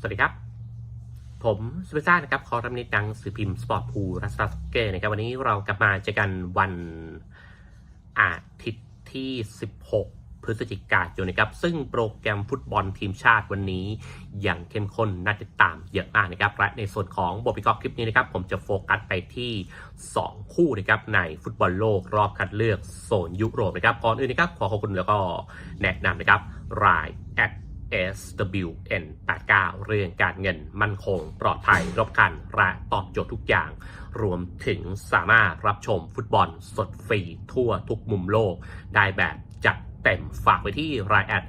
สวัสดีครับ ผมสุภาพนะครับขอรับนิดดังสื่อพิมพ์สปอร์ตพูรัสตาสเกอร์นะครับ วันนี้เรากลับมาเจอกันวันอาทิตย์ที่ 16 พฤศจิกายนนะครับ ซึ่งโปรแกรมฟุตบอลทีมชาติวันนี้ อย่างเข้มข้นน่าติดตามเยอะมากนะครับ และในส่วนของบทวิเคราะห์คลิปนี้นะครับ ผมจะโฟกัสไปที่ 2 คู่นะครับในฟุตบอลโลกรอบคัดเลือกโซนยุโรปนะครับก่อนอื่นนะครับขอขอบคุณแล้วก็แนะนำนะครับรายแอด SWN 89 เรื่องการเงินมั่นคง ปลอดภัยรบคันและตอบโจทย์ทุกอย่าง รวมถึงสามารถรับชมฟุตบอลสดฟรีทั่วทุกมุมโลก ได้แบบจัดเต็มฝากไปที่รายแอด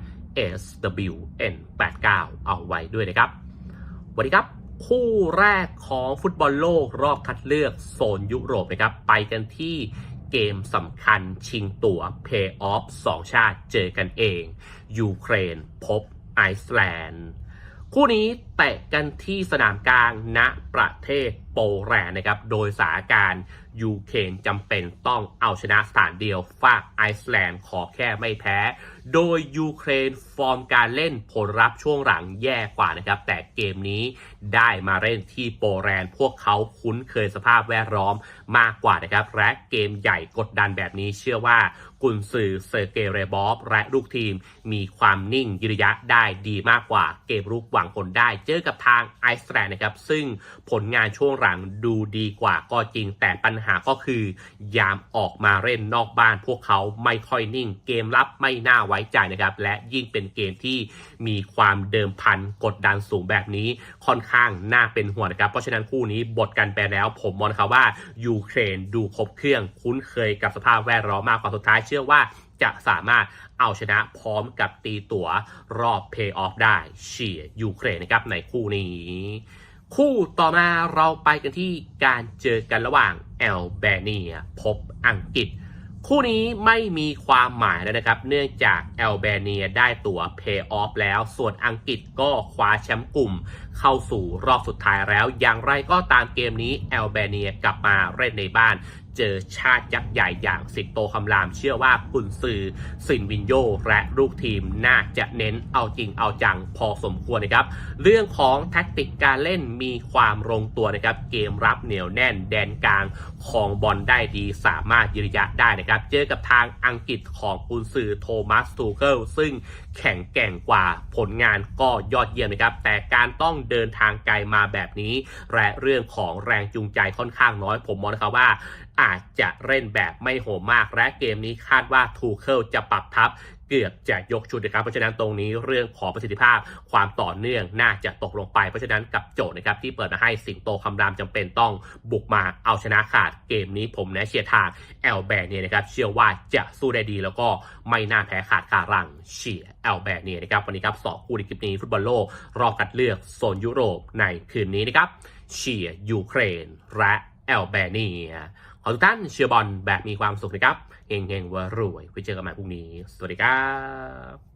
SWN 89 เอาไว้ด้วยนะครับสวัสดีครับ คู่แรกของฟุตบอลโลกรอบคัดเลือกโซนยุโรปนะครับ ไปกันที่เกมสำคัญชิงตั๋วเพย์ออฟสองชาติเจอกันเอง ยูเครนพบ ไอซ์แลนด์ คู่นี้เตะกันที่สนามกลางณประเทศโปแลนด์นะครับ โดยสาการยูเครนจำเป็นต้องเอาชนะสถานเดียวฝากไอซ์แลนด์ขอแค่ไม่แพ้ โดยยูเครนฟอร์มการเล่นผลลัพธ์ช่วงหลังแย่กว่านะครับ แต่เกมนี้ได้มาเล่นที่โปแลนด์พวกเขาคุ้นเคยสภาพแวดล้อมมากกว่านะครับ และเกมใหญ่กดดันแบบนี้เชื่อว่ากุนซือเซอร์เกย์เรบอฟและลูกทีมมีความนิ่งยืนระยะได้ดีมากกว่า เกมรุกหวังผลได้ เจอกับทางไอซ์แลนด์นะครับซึ่งผลงานช่วงหลังดูดีกว่าก็จริง แต่ปัญหาก็คือ ยามออกมาเล่นนอกบ้าน พวกเขาไม่ค่อยนิ่ง เกมรับไม่น่าไว้ใจนะครับ และยิ่งเป็นเกมที่มีความเดิมพันกดดันสูงแบบนี้ค่อนข้างน่าเป็นห่วงนะครับ เพราะฉะนั้นคู่นี้บทกันไปแล้ว ผมมองครับว่ายูเครนดูครบเครื่องคุ้นเคยกับสภาพแวดล้อมมากกว่าสุดท้ายเชื่อว่าจะสามารถเอาชนะพร้อมกับตีตั๋วรอบเพย์ออฟได้เชียร์ยูเครนนะครับในคู่นี้ คู่ต่อมาเราไปกันที่การเจอกันระหว่างแอลเบเนียพบอังกฤษ คู่นี้ไม่มีความหมายแล้วนะครับ เนื่องจากแอลเบเนียได้ตั๋วเพย์ออฟแล้ว ส่วนอังกฤษก็คว้าแชมป์กลุ่ม เข้าสู่รอบสุดท้ายแล้ว อย่างไรก็ตามเกมนี้แอลเบเนียกลับมาเล่นในบ้านเจอชาติยักษ์ใหญ่อย่างสิงโตคำรามเชื่อว่ากุนซือสินวินโยและลูกทีมน่าจะเน้นเอาจริงเอาจังพอสมควรนะครับ เรื่องของแท็กติกการเล่นมีความลงตัวนะครับ เกมรับเหนียวแน่นแดนกลางของบอลได้ดีสามารถยืนยะได้นะครับ เจอกับทางอังกฤษของกุนซือโทมัสทูเคิลซึ่งแข็งแกร่งกว่าผลงานก็ยอดเยี่ยมนะครับ แต่การต้องเดินทางไกลมาแบบนี้และเรื่องของแรงจูงใจค่อนข้างน้อย ผมมองนะครับว่าอาจจะเล่นแบบไม่โหมมาก และเกมนี้คาดว่าทูเคิลจะปรับทับเกือบจะยกชุดนะครับเพราะฉะนั้นตรงนี้เรื่องของประสิทธิภาพความต่อเนื่องน่าจะตกลงไป เพราะฉะนั้นกับโจทย์นะครับที่เปิดมาให้สิงโตคำรามจำเป็นต้องบุกมาเอาชนะขาดเกมนี้ผมแนะเชียร์ทางแอลแบเนียนะครับเชื่อว่าจะสู้ได้ดีแล้วก็ไม่น่าแพ้ขาดคารังเชียร์แอลแบเนียนะครับวันนี้ครับสองคู่ในคลิปนี้ฟุตบอลโลกรอบคัดเลือกโซนยุโรปในคืนนี้นะครับเชียร์ยูเครนและแอลแบเนีย ขอทุกท่านเชียร์บอลแบบมีความสุขนะครับเฮงเฮงว่ารวยไว้เจอกันใหม่พรุ่งนี้ สวัสดีครับ